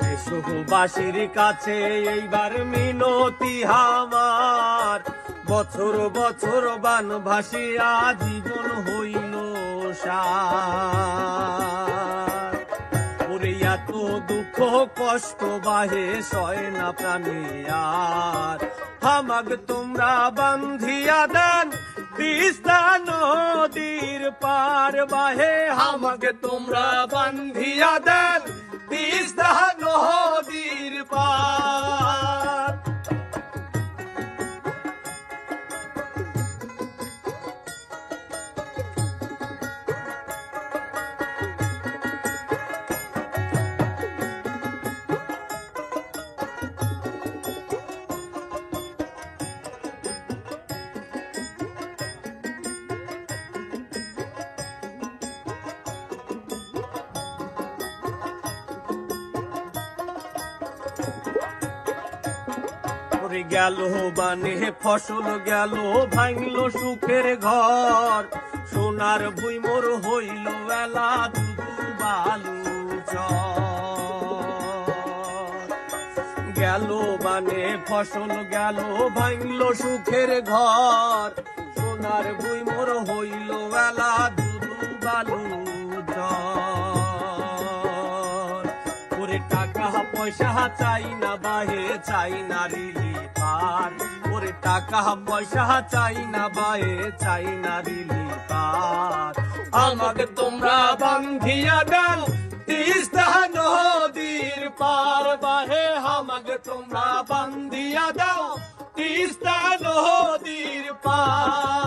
দেশবাসীর কাছে এইবার মিনতি হামার বছর বছর বান ভাসিয়া জীবন হইল ওরে দুঃখ কষ্ট বাহে সয় না প্রাণে হামাগ তোমরা বান্ধিয়া দেন, তিস্তা নদীর পার বাহে। হামাকে তোমরা বান্ধিয়া দেন, তিস্তা নদীর গেল বানে, ফসল গেল, ভাঙল সুখের ঘর। সোনার ভুইমোর হইল বেলা বালু। গেল বানে, ফসল গেল, ভাঙল সুখের ঘর। সোনার ভুইমোর হইল বেলা দুদু বালু টাকা, পয়সা চাই না বাহে চাই না রিলি পার। ওরে টাকা পয়সা চাই না বায়ে, চাই না দিলি পার। আমাকে তোমরা বান্ধিয়া দাও, তিস্তা নদীর পার বাহে। আমাকে তোমরা বান্ধিয়া দাও, তিস্তা নদীর পার।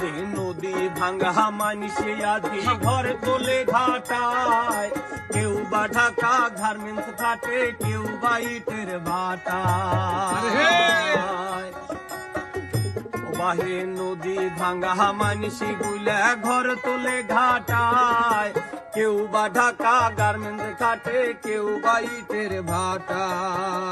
বাহে নদী ভাঙ্গা মানিসে আদি ঘর তোলে ঘাটায় কেউ বা ঢাকা গার্মেন্টস ঘাটে কেউ বা ইটের ভাটায়। বাহে নদী ভাঙ্গা মানিসি গুলা ঘর তোলে ঘাটায়। কেউ বা ঢাকা গার্মেন্টস ঘাটে কেউ বা ইটের ভাটায়।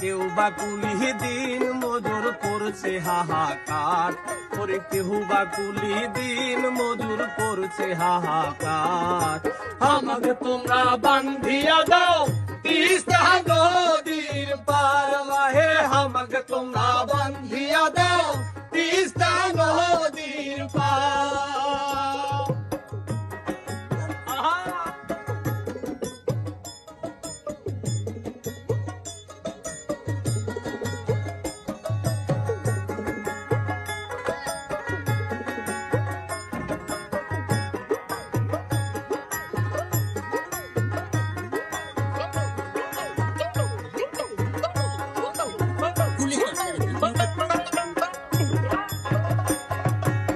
কেউ বা কুলি দিন মজুর করছে হাহাকার। ওরে কেউ বা কুলি দিন মজুর করছে হাহাকার। আমাকে তোমরা বান্ধিয়া দাও, তিস্তা নদীর পার মাহে। আমাকে তোমরা বান্ধিয়া দাও, তিস্তা নদীর পার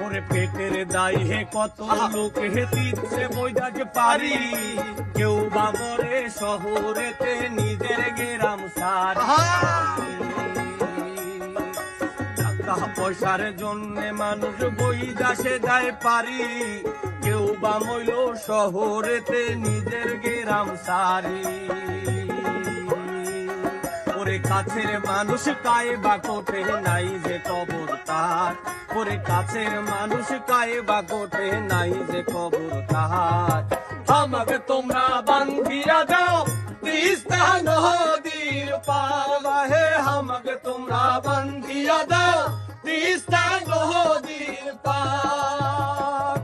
ওরে পেটের দায় হে কত লোক হে দিচ্ছে পারি। কেউ বা মরে শহরেতে নিজের গেরাম সার। টাকা পয়সার জন্য মানুষ বই দাসে যায় পারি। কেউ বা মইল শহরেতে নিজের গেরাম সারি। কাছের মানুষ কায়ে বা কোটে নাই যে কবর তার ওরে কাছের মানুষ কায়ে বা কোটে নাই যে কবর তার আমাকে তোমরা বান্ধিয়া দাও, তিস্তা নদীর পার আমাকে তোমরা বান্ধিয়া দাও, তিস্তা নদীর পার।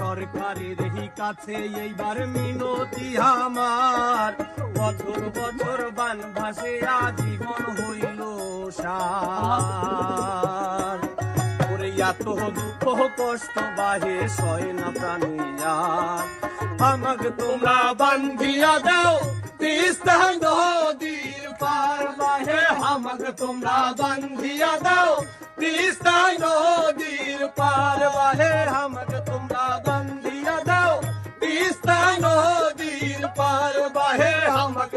সরকারের কাছে এইবার মিনতি আমার। বছর বছর বান ভাসে, আজীবন হইল সার। এত দুঃখ, কষ্ট বাহে সয় না আমাকে তোমরা বান্ধিয়া দাও, তিস্তা নদীর পার বাহে। আমাকে তোমরা বান্ধিয়া দাও, তিস্তা নদীর পার বাহে। আমাকে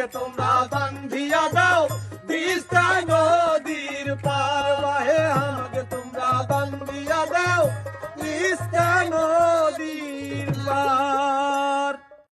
তোমরা বান্ধিয়া দাও বিস্তার নদীর পার